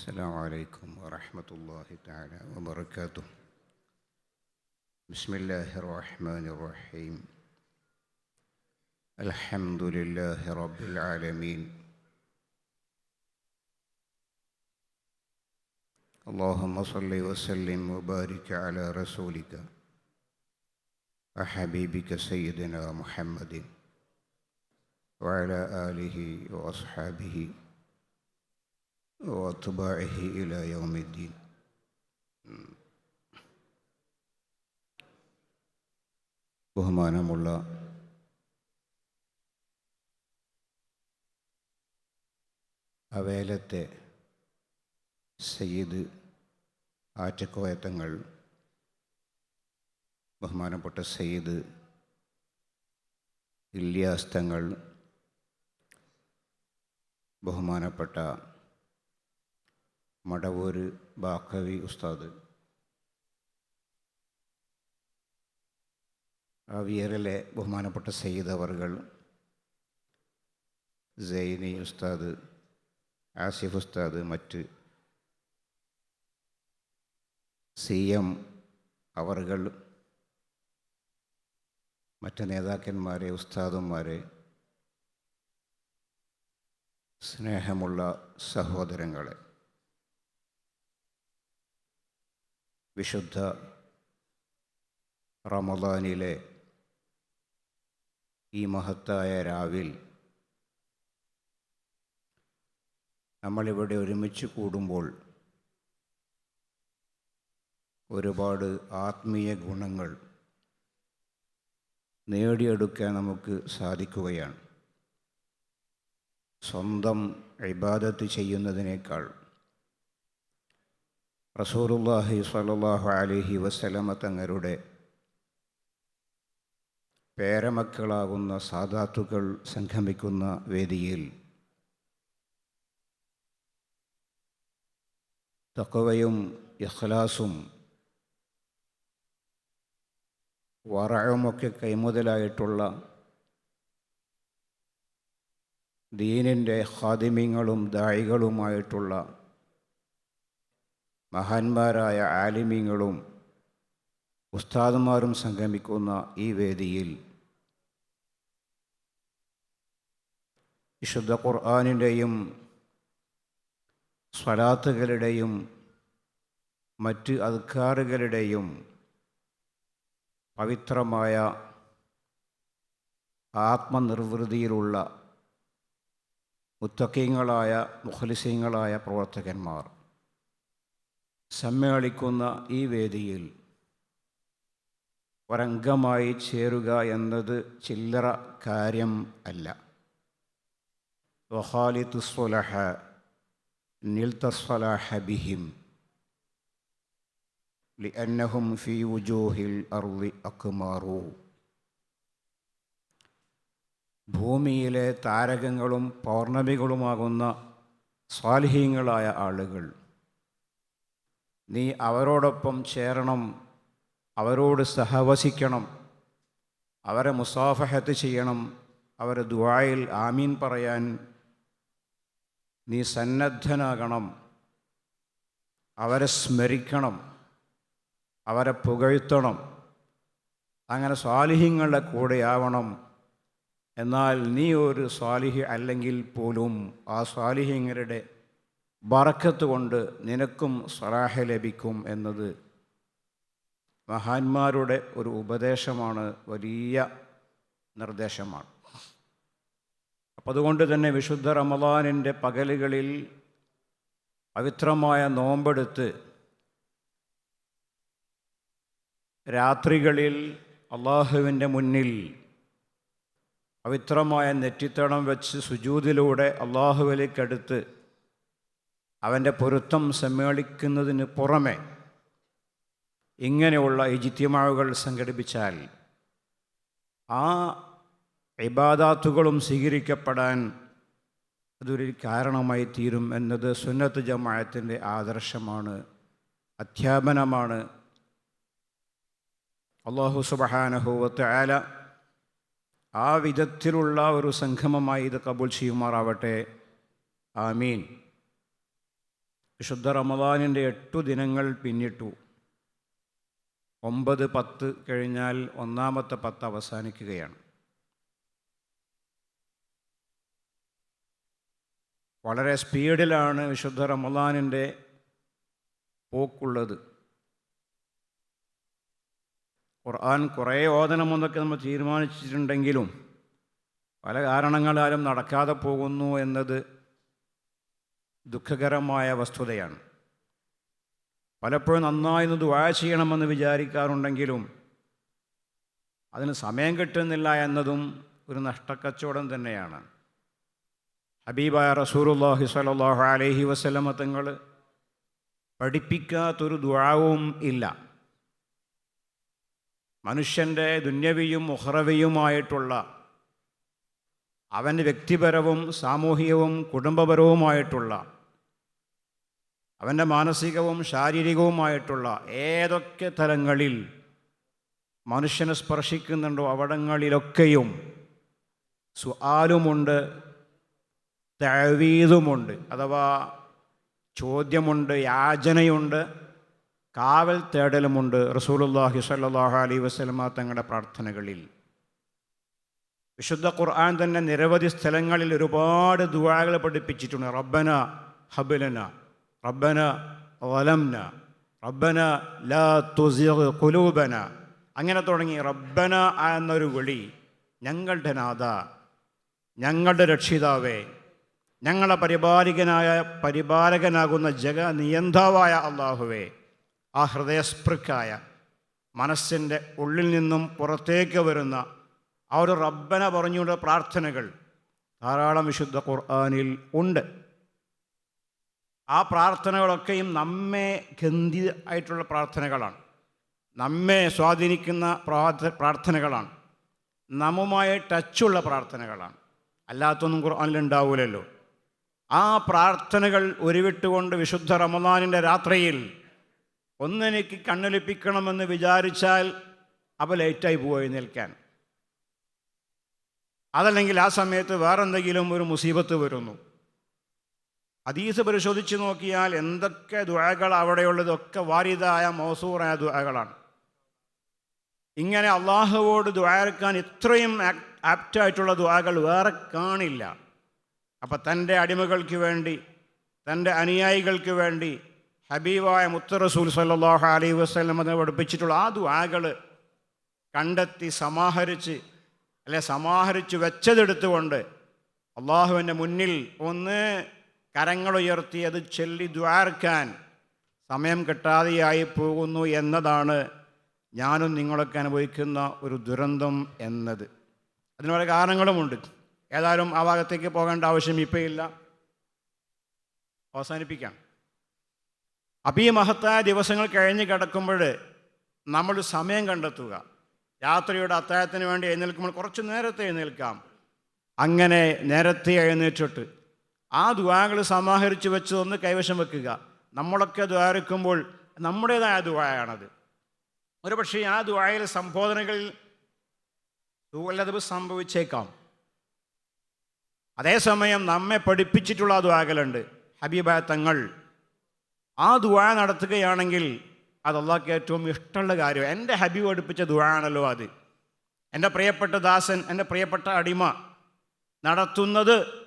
السلام عليكم ورحمة الله تعالى وبركاته. بسم الله الرحمن الرحيم. الحمد لله رب العالمين. اللهم صل وسلم وبارك على رسولك وحبيبك سيدنا محمد وعلى آله وأصحابه واتباعه إلى يوم الدين ബഹുമാനമുള്ള അവേലത്തെ സയ്യിദ് ആറ്റക്കോയത്തങ്ങൾ ബഹുമാനപ്പെട്ട സയ്യിദ് ഇല്യാസ്തങ്ങൾ ബഹുമാനപ്പെട്ട മടവൂര് ബാക്കവി ഉസ്താദ്. അവിയറിലെ ബഹുമാനപ്പെട്ട സയ്യിദ് സൈനി ഉസ്താദ് ആസിഫ് ഉസ്താദ് മറ്റ് സി എം അവറുകൾ മറ്റ് നേതാക്കന്മാരെ ഉസ്താദന്മാരെ സ്നേഹമുള്ള സഹോദരങ്ങളെ. വിശുദ്ധ റമദാനിലെ ഈ മഹത്തായ രാവിൽ നമ്മളിവിടെ ഒരുമിച്ച് കൂടുമ്പോൾ ഒരുപാട് ആത്മീയ ഗുണങ്ങൾ നേടിയെടുക്കാൻ നമുക്ക് സാധിക്കുകയാണ്. സ്വന്തം ഇബാദത്ത് ചെയ്യുന്നതിനേക്കാൾ റസൂറുല്ലാഹി സലാഹു അലഹി വസ്ലമ തങ്ങളുടെ പേരമക്കളാകുന്ന സാധാത്തുക്കൾ സംഗമിക്കുന്ന വേദിയിൽ തക്കവയും ഇഖ്ലാസും വറയുമൊക്കെ കൈമുതലായിട്ടുള്ള ദീനിന്റെ ഹാദിമ്യങ്ങളും ദായികളുമായിട്ടുള്ള മഹാന്മാരായ ആലിമ്യങ്ങളും ഉസ്താദുമാരും സംഗമിക്കുന്ന ഈ വേദിയിൽ വിശുദ്ധ ഖുർആാനിന്റെയും സ്വലാത്തുകളുടെയും മറ്റ് അധികാറുകളുടെയും പവിത്രമായ ആത്മനിർവൃതിയിലുള്ള മുത്തക്കീങ്ങളായ മുഖലിസീങ്ങളായ പ്രവർത്തകന്മാർ. സമ്മേളിക്കുന്ന ഈ വേദിയിൽ ഒരംഗമായി ചേരുക എന്നത് ചില്ലറ കാര്യം അല്ല. വഹാലിത്തുസ്വലഹ നിൽത്തസ്വലഹ ബിഹിം ലിഅന്നഹും ഫി വുജൂഹിൽ അറുവി അക്മാറു. ഭൂമിയിലെ താരകങ്ങളും പൗർണമികളുമാകുന്ന സ്വാലിഹീങ്ങളായ ആളുകൾ നീ അവരോടൊപ്പം ചേരണം അവരോട് സഹവസിക്കണം അവരെ മുസാഫഹത്ത് ചെയ്യണം അവരെ ദുആയിൽ ആമീൻ പറയാൻ നീ സന്നദ്ധനാകണം അവരെ സ്മരിക്കണം അവരെ പുകഴ്ത്തണം അങ്ങനെ സ്വാലിഹ്യങ്ങളുടെ കൂടെയാവണം എന്നാൽ നീ ഒരു സ്വാലിഹി അല്ലെങ്കിൽ പോലും ആ സ്വാലിഹ്യങ്ങളുടെ ബറക്കത്ത് കൊണ്ട് നിനക്കും സ്വറാഹ ലഭിക്കും എന്നത് മഹാന്മാരുടെ ഒരു ഉപദേശമാണ് വലിയ നിർദ്ദേശമാണ്. അപ്പം അതുകൊണ്ട് തന്നെ വിശുദ്ധ റമദാനിന്റെ പകലുകളിൽ പവിത്രമായ നോമ്പെടുത്ത് രാത്രികളിൽ അള്ളാഹുവിന്റെ മുന്നിൽ പവിത്രമായ നെറ്റിത്തടം വെച്ച് സുജൂതിലൂടെ അള്ളാഹുവിലേക്കടുത്ത് അവന്റെ പൊരുത്തം സമ്മേളിക്കുന്നതിന് പുറമെ ഇങ്ങനെയുള്ള ഈജിത്യമാവുകൾ സംഘടിപ്പിച്ചാൽ ആ ഇബാദാത്തുകളും സ്വീകരിക്കപ്പെടാൻ അതൊരു കാരണമായി തീരും എന്നത് സുന്നത്ത് ജമായത്തിന്റെ ആദർശമാണ് അധ്യാപനമാണ്. അള്ളാഹു സുബഹാനഹുവത്ത് ആല ആ വിധത്തിലുള്ള ഒരു സംഗമമായി ഇത് കബൂൽ ചെയ്യുമാറാവട്ടെ. ആമീൻ. വിശുദ്ധ റമദാനിന്റെ എട്ടു ദിനങ്ങൾ പിന്നിട്ടു. ഒമ്പത് പത്ത് കഴിഞ്ഞാൽ ഒന്നാമത്തെ പത്ത് അവസാനിക്കുകയാണ്. വളരെ സ്പീഡിലാണ് വിശുദ്ധ റമദാനിന്റെ പോക്കുള്ളത്. ഖുർആൻ കുറേ ഓതനമെന്നൊക്കെ നമ്മൾ തീരുമാനിച്ചിട്ടുണ്ടെങ്കിലും പല കാരണങ്ങളാലും നടക്കാതെ പോകുന്നു എന്നത് ദുഃഖകരമായ വസ്തുതയാണ്. പലപ്പോഴും നന്നായി ദുആ ചെയ്യണമെന്ന് വിചാരിക്കാറുണ്ടെങ്കിലും അതിന് സമയം കിട്ടുന്നില്ല എന്നതും ഒരു നഷ്ടക്കച്ചവടം തന്നെയാണ്. ഹബീബായ റസൂറുല്ലാഹി സ്വല്ലല്ലാഹു അലഹി വസല്ലമ തങ്ങൾ പഠിപ്പിക്കാത്തൊരു ദുഴാവും ഇല്ല. മനുഷ്യന്റെ ദുന്യവിയും മുഹറവിയുമായിട്ടുള്ള അവന്റെ വ്യക്തിപരവും സാമൂഹികവും കുടുംബപരവുമായിട്ടുള്ള അവന്റെ മാനസികവും ശാരീരികവുമായിട്ടുള്ള ഏതൊക്കെ തലങ്ങളിൽ മനുഷ്യനെ സ്പർശിക്കുന്നുണ്ടോ അവിടങ്ങളിലൊക്കെയും സുആലുമുണ്ട് തഴവീതുമുണ്ട് അഥവാ ചോദ്യമുണ്ട് യാചനയുണ്ട് കാവൽ തേടലുമുണ്ട് റസൂലുല്ലാഹി സല്ലാഹു അലൈ വസല്ലമ തങ്ങളുടെ പ്രാർത്ഥനകളിൽ. വിശുദ്ധ ഖുർആൻ തന്നെ നിരവധി സ്ഥലങ്ങളിൽ ഒരുപാട് ദുവാകൾ പഠിപ്പിച്ചിട്ടുണ്ട്. റബ്ബന ഹബലന റബ്ബന വലംന റബ്ബന ലാ തുസിർ ഖുലൂബന. അങ്ങനെ തുടങ്ങി റബ്ബന എന്നൊരു വിളി ഞങ്ങളുടെ നാഥ ഞങ്ങളുടെ രക്ഷിതാവേ ഞങ്ങളെ പരിപാലികനായ പരിപാലകനാകുന്ന ജഗ നിയന്താവായ അള്ളാഹുവേ ആ ഹൃദയസ്പൃക്കായ മനസ്സിന്റെ ഉള്ളിൽ നിന്നും പുറത്തേക്ക് വരുന്ന ആ ഒരു റബ്ബന പറഞ്ഞുകൊണ്ട് പ്രാർത്ഥനകൾ ധാരാളം വിശുദ്ധ ഖുർആാനിൽ ഉണ്ട്. ആ പ്രാർത്ഥനകളൊക്കെയും നമ്മെ ഗന്ധി ആയിട്ടുള്ള പ്രാർത്ഥനകളാണ്. നമ്മെ സ്വാധീനിക്കുന്ന പ്രാർത്ഥ പ്രാർത്ഥനകളാണ്. നമ്മുമായി ടച്ചുള്ള പ്രാർത്ഥനകളാണ്. അല്ലാത്തൊന്നും ഖുർആാനിൽ ഉണ്ടാവില്ലല്ലോ ആ പ്രാർത്ഥനകൾ ഉരുവിട്ടുകൊണ്ട് വിശുദ്ധ റമദാനിന്റെ രാത്രിയിൽ ഒന്നെനിക്ക് കണ്ണൊലിപ്പിക്കണമെന്ന് വിചാരിച്ചാൽ അപ്പോൾ ലേറ്റായി പോയി നിൽക്കാൻ. അതല്ലെങ്കിൽ ആ സമയത്ത് വേറെന്തെങ്കിലും ഒരു മുസീബത്ത് വരുന്നു. അതീസ് പരിശോധിച്ച് നോക്കിയാൽ എന്തൊക്കെ ദുഴകൾ അവിടെയുള്ളതൊക്കെ വാരിതായ മൗസൂറായ ദുഴകളാണ് ഇങ്ങനെ അള്ളാഹുവോട് ദ്വാരക്കാൻ ഇത്രയും ആപ്റ്റായിട്ടുള്ള ദ്വാകൾ വേറെ കാണില്ല. അപ്പം തന്റെ അടിമകൾക്ക് വേണ്ടി തന്റെ അനുയായികൾക്ക് വേണ്ടി ഹബീബായ മുത്ത റസൂൽ സല്ലാഹു അലൈഹി വസ്ലം എന്ന് പഠിപ്പിച്ചിട്ടുള്ള ആ ദ്വാകൾ കണ്ടെത്തി സമാഹരിച്ച് അല്ലെ സമാഹരിച്ചു വെച്ചതെടുത്തുകൊണ്ട് അള്ളാഹുവിന്റെ മുന്നിൽ ഒന്ന് കരങ്ങളുയർത്തി അത് ചൊല്ലി ദ്വാർക്കാൻ സമയം കിട്ടാതെയായി പോകുന്നു എന്നതാണ് ഞാനും നിങ്ങളൊക്കെ അനുഭവിക്കുന്ന ഒരു ദുരന്തം എന്നത്. അതിന് പല കാരണങ്ങളുമുണ്ട്. ഏതായാലും ആ ഭാഗത്തേക്ക് പോകേണ്ട ആവശ്യം ഇപ്പോൾ ഇല്ല അവസാനിപ്പിക്കാം. അപ്പം ഈ മഹത്തായ ദിവസങ്ങൾ കഴിഞ്ഞ് കിടക്കുമ്പോൾ നമ്മൾ സമയം കണ്ടെത്തുക. രാത്രിയുടെ അത്താഴത്തിന് വേണ്ടി എഴുന്നേൽക്കുമ്പോൾ കുറച്ച് നേരത്തെ എഴുന്നേൽക്കാം. അങ്ങനെ നേരത്തെ എഴുന്നേറ്റിട്ട് ആ ദ്വാകൾ സമാഹരിച്ച് വെച്ച് ഒന്ന് കൈവശം വെക്കുക. നമ്മളൊക്കെ ദ്വാരക്കുമ്പോൾ നമ്മുടേതായ ദ്വായാണത് ഒരു പക്ഷേ ആ ദ്വായയിലെ സംബോധനകളിൽ വല്ലത് സംഭവിച്ചേക്കാം. അതേസമയം നമ്മെ പഠിപ്പിച്ചിട്ടുള്ള ദ്വാകലുണ്ട് ഹബീബായ തങ്ങൾ ആ ദുആ നടത്തുകയാണെങ്കിൽ അത് അള്ളാഹ്ക്ക് ഏറ്റവും ഇഷ്ടമുള്ള കാര്യം. എന്റെ ഹബീബ് പഠിപ്പിച്ച ദുആണല്ലോ അത്. എന്റെ പ്രിയപ്പെട്ട ദാസൻ എന്റെ പ്രിയപ്പെട്ട അടിമ നടത്തുന്നത്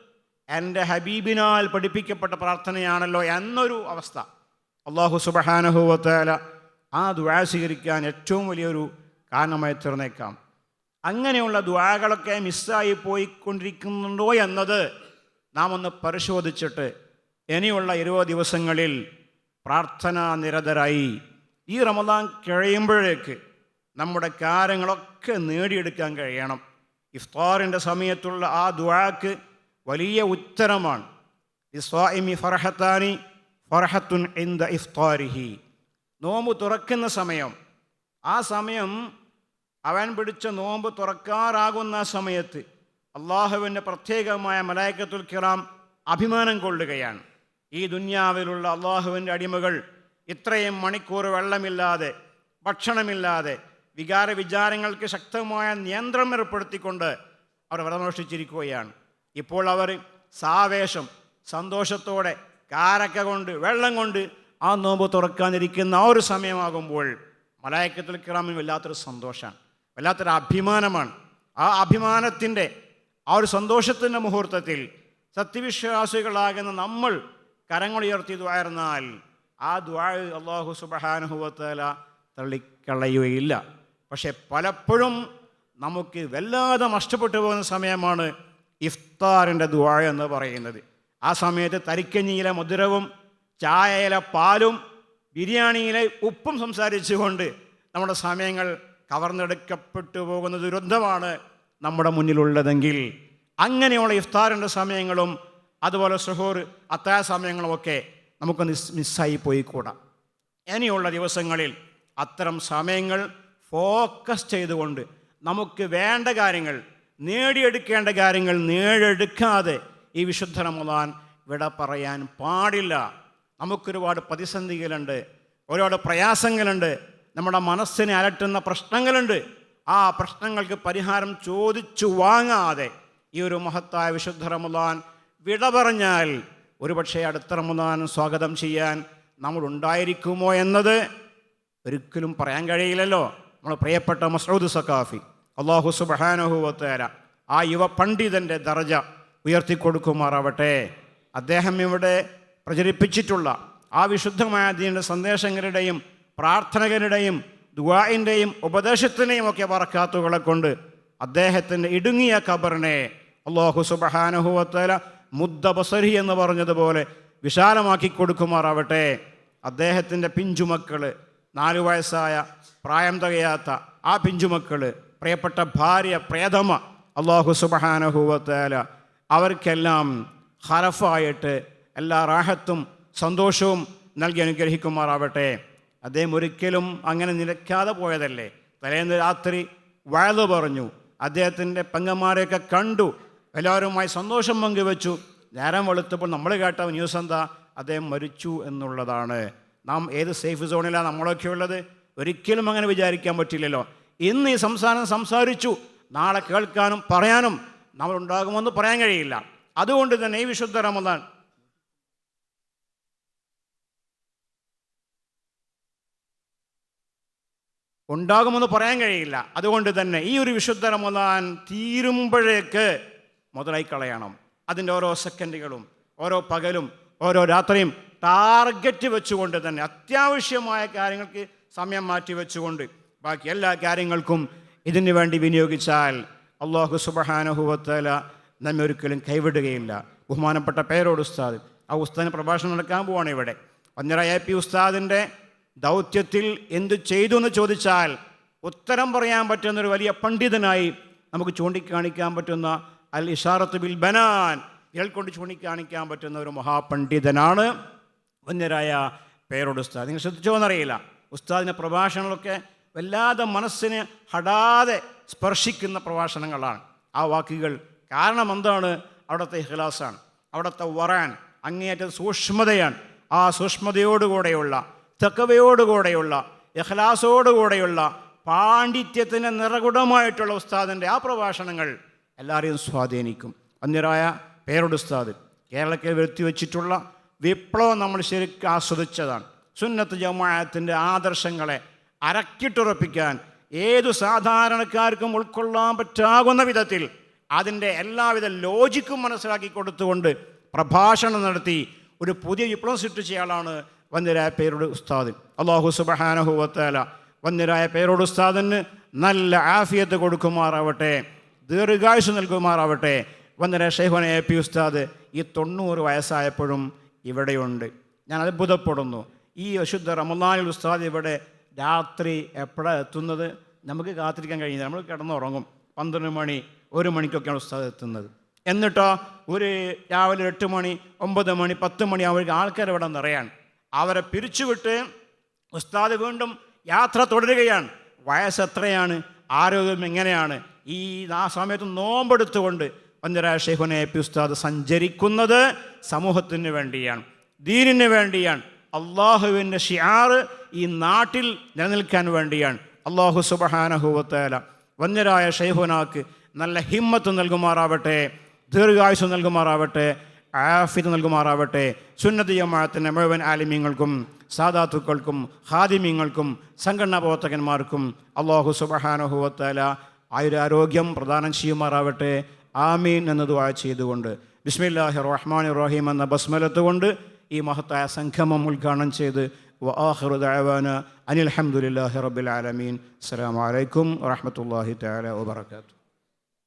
എന്റെ ഹബീബിനാൽ പഠിപ്പിക്കപ്പെട്ട പ്രാർത്ഥനയാണല്ലോ എന്നൊരു അവസ്ഥ. അള്ളാഹു സുബഹാനഹുവത്തേല ആ ദുആ സ്വീകരിക്കാൻ ഏറ്റവും വലിയൊരു കാരണമായി തീർന്നേക്കാം. അങ്ങനെയുള്ള ദുഴകളൊക്കെ മിസ്സായി പോയിക്കൊണ്ടിരിക്കുന്നുണ്ടോ എന്നത് നാം ഒന്ന് പരിശോധിച്ചിട്ട് ഇനിയുള്ള ഇരുപത് ദിവസങ്ങളിൽ പ്രാർത്ഥനാ നിരതരായി ഈ റമദാൻ കഴിയുമ്പോഴേക്ക് നമ്മുടെ കാര്യങ്ങളൊക്കെ നേടിയെടുക്കാൻ കഴിയണം. ഇഫ്താറിന്റെ സമയത്തുള്ള ആ ദ്വാക്ക് വലിയ ഉത്തരമാണ്. ഇസ്വാഇമി ഫർഹത്താനി ഫർഹത്തുൻ ഇന്ദ ഇഫ്താരിഹി. നോമ്പ് തുറക്കുന്ന സമയം. ആ സമയം അവൻ പിടിച്ച നോമ്പ് തുറക്കാറാകുന്ന സമയത്ത് അള്ളാഹുവിന്റെ പ്രത്യേകമായ മലായക്കത്തുൽ കിറാം അഭിമാനം കൊള്ളുകയാണ്. ഈ ദുന്യാവിലുള്ള അള്ളാഹുവിന്റെ അടിമകൾ ഇത്രയും മണിക്കൂർ വെള്ളമില്ലാതെ ഭക്ഷണമില്ലാതെ വികാര വിചാരങ്ങൾക്ക് ശക്തമായ നിയന്ത്രണം ഏർപ്പെടുത്തിക്കൊണ്ട് അവർ വ്രതമനുഷ്ഠിച്ചിരിക്കുകയാണ് ഇപ്പോൾ അവർ സാവേശം സന്തോഷത്തോടെ കാരക്ക കൊണ്ട് വെള്ളം കൊണ്ട് ആ നോമ്പ് തുറക്കാനിരിക്കുന്ന ആ ഒരു സമയമാകുമ്പോൾ മലായക്കത്തിൽ കിറാമിന് വല്ലാത്തൊരു സന്തോഷമാണ് വല്ലാത്തൊരു അഭിമാനമാണ്. ആ അഭിമാനത്തിന്റെ ആ ഒരു സന്തോഷത്തിന്റെ മുഹൂർത്തത്തിൽ സത്യവിശ്വാസികളാകുന്ന നമ്മൾ കരങ്ങളുയർത്തി ദ്വായിരുന്നാൽ ആ ദ്വാ അള്ളാഹു സുബഹാനുഭവത്തല തള്ളിക്കളയുകയില്ല. പക്ഷെ പലപ്പോഴും നമുക്ക് വല്ലാതെ നഷ്ടപ്പെട്ടു പോകുന്ന സമയമാണ് ഇഫ്താറിന്റെ ദ്വാ എന്ന് പറയുന്നത്. ആ സമയത്ത് തരിക്കഞ്ഞിയിലെ മധുരവും ചായയിലെ പാലും ബിരിയാണിയിലെ ഉപ്പും സംസാരിച്ചുകൊണ്ട് നമ്മുടെ സമയങ്ങൾ കവർന്നെടുക്കപ്പെട്ടു പോകുന്ന ദുരന്തമാണ് നമ്മുടെ മുന്നിലുള്ളതെങ്കിൽ അങ്ങനെയുള്ള ഇഫ്താറിന്റെ സമയങ്ങളും അതുപോലെ സുഹൂർ അത്തായ സമയങ്ങളുമൊക്കെ നമുക്ക് മിസ്സായി പോയിക്കൂടാ. ഇനിയുള്ള ദിവസങ്ങളിൽ അത്തരം സമയങ്ങൾ ഫോക്കസ് ചെയ്തുകൊണ്ട് നമുക്ക് വേണ്ട കാര്യങ്ങൾ നേടിയെടുക്കേണ്ട കാര്യങ്ങൾ നേടിയെടുക്കാതെ ഈ വിശുദ്ധ റമദാൻ വിട പറയാൻ പാടില്ല. നമുക്കൊരുപാട് പ്രതിസന്ധികളുണ്ട് ഒരുപാട് പ്രയാസങ്ങളുണ്ട് നമ്മുടെ മനസ്സിനെ അലട്ടുന്ന പ്രശ്നങ്ങളുണ്ട്. ആ പ്രശ്നങ്ങൾക്ക് പരിഹാരം ചോദിച്ചു വാങ്ങാതെ ഈ ഒരു മഹത്തായ വിശുദ്ധ റമദാൻ വിട പറഞ്ഞാൽ ഒരുപക്ഷെ അടുത്ത റമദാൻ സ്വാഗതം ചെയ്യാൻ നമ്മൾ ഉണ്ടായിരിക്കുമോ എന്നത് ഒരിക്കലും പറയാൻ കഴിയില്ലല്ലോ. നമ്മൾ പ്രിയപ്പെട്ട മസൂദ് സക്കാഫി അള്ളാഹു സുബഹാനുഹൂവത്തേര ആ യുവ പണ്ഡിതന്റെ ദർജ ഉയർത്തിക്കൊടുക്കുമാറാവട്ടെ. അദ്ദേഹം ഇവിടെ പ്രചരിപ്പിച്ചിട്ടുള്ള ആ വിശുദ്ധമായ അതിന്റെ സന്ദേശങ്ങളുടെയും പ്രാർത്ഥനകരുടെയും ദുവായിന്റെയും ഉപദേശത്തിനെയും ഒക്കെ പറക്കാത്തുകളെ കൊണ്ട് അദ്ദേഹത്തിന്റെ ഇടുങ്ങിയ ഖബറിനെ അള്ളാഹു സുബഹാനുഹൂവത്തേല മുദ്ദ ബസരി എന്ന് പറഞ്ഞതുപോലെ വിശാലമാക്കി കൊടുക്കുമാറാവട്ടെ. അദ്ദേഹത്തിന്റെ പിഞ്ചുമക്കൾ നാലു വയസ്സായ പ്രായം തികയാത്ത ആ പിഞ്ചുമക്കൾ പ്രിയപ്പെട്ട ഭാര്യ പ്രേതമ അള്ളാഹു സുബഹാനഹൂവത്തേല അവർക്കെല്ലാം ഹറഫായിട്ട് എല്ലാ റാഹത്തും സന്തോഷവും നൽകി അനുഗ്രഹിക്കുമാറാവട്ടെ. അദ്ദേഹം ഒരിക്കലും അങ്ങനെ നിലയ്ക്കാതെ പോയതല്ലേ. തലേന്ന് രാത്രി വയത് പറഞ്ഞു. അദ്ദേഹത്തിന്റെ പെങ്ങന്മാരെയൊക്കെ കണ്ടു. എല്ലാവരുമായി സന്തോഷം പങ്കുവെച്ചു. നേരം വെളുത്തപ്പോൾ നമ്മൾ കേട്ട ന്യൂസ് എന്താ? അദ്ദേഹം മരിച്ചു എന്നുള്ളതാണ്. നാം ഏത് സേഫ് സോണിലാണ് നമ്മളൊക്കെ ഉള്ളത്? ഒരിക്കലും അങ്ങനെ വിചാരിക്കാൻ പറ്റില്ലല്ലോ. ഇന്ന് ഈ സംസാരം സംസാരിച്ചു. നാളെ കേൾക്കാനും പറയാനും നമ്മൾ ഉണ്ടാകുമെന്ന് പറയാൻ കഴിയില്ല. അതുകൊണ്ട് തന്നെ ഈ വിശുദ്ധ റമദാൻ ഉണ്ടാകുമെന്ന് പറയാൻ കഴിയില്ല. അതുകൊണ്ട് തന്നെ ഈ ഒരു വിശുദ്ധ റമദാൻ തീരുമ്പോഴേക്ക് മുതലായി കളയണം അതിന്റെ ഓരോ സെക്കൻഡുകളും ഓരോ പകലും ഓരോ രാത്രിയും ടാർഗറ്റ് വെച്ചുകൊണ്ട് തന്നെ അത്യാവശ്യമായ കാര്യങ്ങൾക്ക് സമയം മാറ്റി വെച്ചുകൊണ്ട് ബാക്കി എല്ലാ കാര്യങ്ങൾക്കും ഇതിനു വേണ്ടി വിനിയോഗിച്ചാൽ അള്ളാഹു സുബഹാനുഹുവത്തല നമ്മെ ഒരിക്കലും കൈവിടുകയില്ല. ബഹുമാനപ്പെട്ട പേരോട് ഉസ്താദ് ആ ഉസ്താദിന് പ്രഭാഷണം നടക്കാൻ പോവാണ് ഇവിടെ. ഒന്നര എ പി ഉസ്താദിന്റെ ദൗത്യത്തിൽ എന്തു ചെയ്തു എന്ന് ചോദിച്ചാൽ ഉത്തരം പറയാൻ പറ്റുന്നൊരു വലിയ പണ്ഡിതനായി നമുക്ക് ചൂണ്ടിക്കാണിക്കാൻ പറ്റുന്ന അൽ ഇഷാറത്ത് ബിൽ ബനാൻ ഇയാൾ കൊണ്ട് ചൂണ്ടിക്കാണിക്കാൻ പറ്റുന്ന ഒരു മഹാപണ്ഡിതനാണ്. വന്യരായ പേരോട് ഉസ്താദ്. നിങ്ങൾ ശ്രദ്ധിച്ചോ എന്നറിയില്ല. ഉസ്താദിന്റെ പ്രഭാഷണങ്ങളൊക്കെ വല്ലാതെ മനസ്സിനെ ഹടാതെ സ്പർശിക്കുന്ന പ്രഭാഷണങ്ങളാണ്. ആ വാക്കുകൾ കാരണം എന്താണ്? അവിടുത്തെ ഇഖ്ലാസാണ്. അവിടുത്തെ വറാൻ അങ്ങേയറ്റ സൂക്ഷ്മതയാണ്. ആ സൂക്ഷ്മതയോടുകൂടെയുള്ള തെക്കവയോടുകൂടെയുള്ള ഇഖ്ലാസോടുകൂടെയുള്ള പാണ്ഡിത്യത്തിന് നിറകുടമായിട്ടുള്ള ഉസ്താദിന്റെ ആ പ്രഭാഷണങ്ങൾ എല്ലാവരെയും സ്വാധീനിക്കും. അന്യരായ പേരുടുസ്താദ് കേരളത്തിൽ വരുത്തി വച്ചിട്ടുള്ള വിപ്ലവം നമ്മൾ ശരിക്കും ആസ്വദിച്ചതാണ്. സുന്നത്ത് ജമാഅത്തിന്റെ ആദർശങ്ങളെ അരക്കിട്ടുറപ്പിക്കാൻ ഏതു സാധാരണക്കാർക്കും ഉൾക്കൊള്ളാൻ പറ്റാകുന്ന വിധത്തിൽ അതിന്റെ എല്ലാവിധ ലോജിക്കും മനസ്സിലാക്കി കൊടുത്തുകൊണ്ട് പ്രഭാഷണം നടത്തി ഒരു പുതിയ വിപ്ലവം സൃഷ്ടിച്ചയാളാണ് വന്യരായ പേരോട് ഉസ്താദ്. അള്ളാഹു സുബഹാനഹുവത്തേല വന്യരായ പേരോട് ഉസ്താദിന് നല്ല ആഫിയത്ത് കൊടുക്കുമാറാവട്ടെ. ദീർഘായുസ് നൽകുമാറാവട്ടെ. വന്യരായ ഷെയ്ഖുന എ പി. ഉസ്താദ് ഈ തൊണ്ണൂറ് വയസ്സായപ്പോഴും ഇവിടെയുണ്ട്. ഞാൻ അത്ഭുതപ്പെടുന്നു ഈ അശുദ്ധ റമദാനിൽ ഉസ്താദ് ഇവിടെ രാത്രി എപ്പോഴാണ് എത്തുന്നത്? നമുക്ക് കാത്തിരിക്കാൻ കഴിയുന്നില്ല. നമ്മൾ കിടന്നുറങ്ങും. പന്ത്രണ്ട് മണി ഒരു മണിക്കൊക്കെയാണ് ഉസ്താദ് എത്തുന്നത്. എന്നിട്ടോ ഒരു രാവിലെ എട്ട് മണി ഒമ്പത് മണി പത്ത് മണി അവർക്ക് ആൾക്കാർ ഇവിടെ നിറയാണ്. അവരെ പിരിച്ചുവിട്ട് ഉസ്താദ് വീണ്ടും യാത്ര തുടരുകയാണ്. വയസ്സ് എത്രയാണ്? ആരോഗ്യം എങ്ങനെയാണ്? ഈ ആ സമയത്ത് നോമ്പെടുത്തുകൊണ്ട് പഞ്ചരായ ഷെയ്ഖുനെ പി ഉസ്താദ് സഞ്ചരിക്കുന്നത് സമൂഹത്തിന് വേണ്ടിയാണ് ദീനിന് വേണ്ടിയാണ് അള്ളാഹുവിന്റെ ഷിയാറ് ഈ നാട്ടിൽ നിലനിൽക്കാൻ വേണ്ടിയാണ്. അള്ളാഹു സുബഹാനഹുവത്തേല വന്യരായ ഷെയ്ഹുനാക്ക് നല്ല ഹിമ്മത്ത് നൽകുമാറാവട്ടെ ദീർഘായുസ് നൽകുമാറാവട്ടെ ആഫിത് നൽകുമാറാവട്ടെ സുന്നതി ജമാഅത്തിന്റെ മുഴുവൻ ആലിമ്യങ്ങൾക്കും സാദാത്തുക്കൾക്കും ഹാദിമ്യങ്ങൾക്കും സംഘടനാ പ്രവർത്തകന്മാർക്കും അള്ളാഹു സുബഹാനുഹുവത്തല ആയുരാരോഗ്യം പ്രദാനം ചെയ്യുമാറാവട്ടെ. ആമീൻ എന്ന് ദുആ ചെയ്തുകൊണ്ട് ബിസ്മില്ലാഹി റഹ്മാൻ റഹീം എന്ന ബസ്മലത്തുകൊണ്ട് ഈ മഹത്തായ സംഗമം ഉദ്ഘാടനം ചെയ്ത് ദഅവാന അനിൽ ഹംദുലില്ലാഹി റബ്ബിൽ ആലമീൻ. അസ്സാം അലൈക്കും വറഹ്മത്തുള്ളാഹി തആല വബറകാതുഹു.